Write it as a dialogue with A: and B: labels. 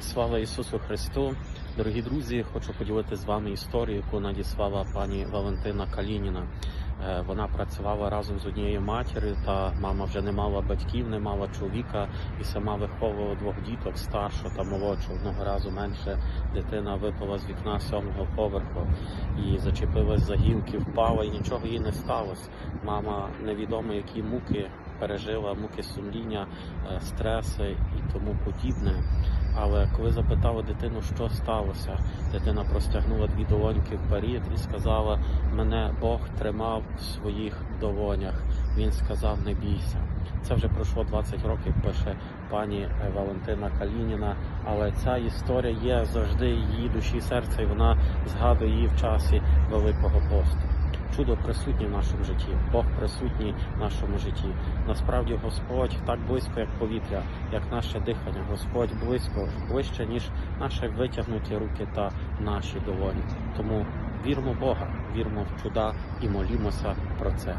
A: Слава Ісусу Христу! Дорогі друзі, хочу поділитися з вами історію, яку надіслала пані Валентина Калініна. Е, Вона працювала разом з однією матір'ю, та мама вже не мала батьків, не мала чоловіка і сама виховувала двох діток, старшу та молодшу. Одного разу менше дитина випала з вікна сьомого поверху і зачепилась за гілки, впала, і нічого їй не сталося. Мама невідомо які муки пережила, муки сумління, е, стреси і тому подібне. Але коли запитала дитину, що сталося, дитина простягнула дві долоньки вперед і сказала: Мене Бог тримав в своїх долонях. Він сказав, не бійся. Це вже пройшло 20 років, пише пані Валентина Калініна. Але ця історія є завжди її душі і серця, і вона згадує її в часі Великого посту. Чудо присутнє в нашому житті, Бог присутній в нашому житті. Насправді Господь так близько, як повітря, як наше дихання. Господь близько, ближче, ніж наші витягнуті руки та наші долоні. Тому вірмо в Бога, віримо в чуда і молімося про це.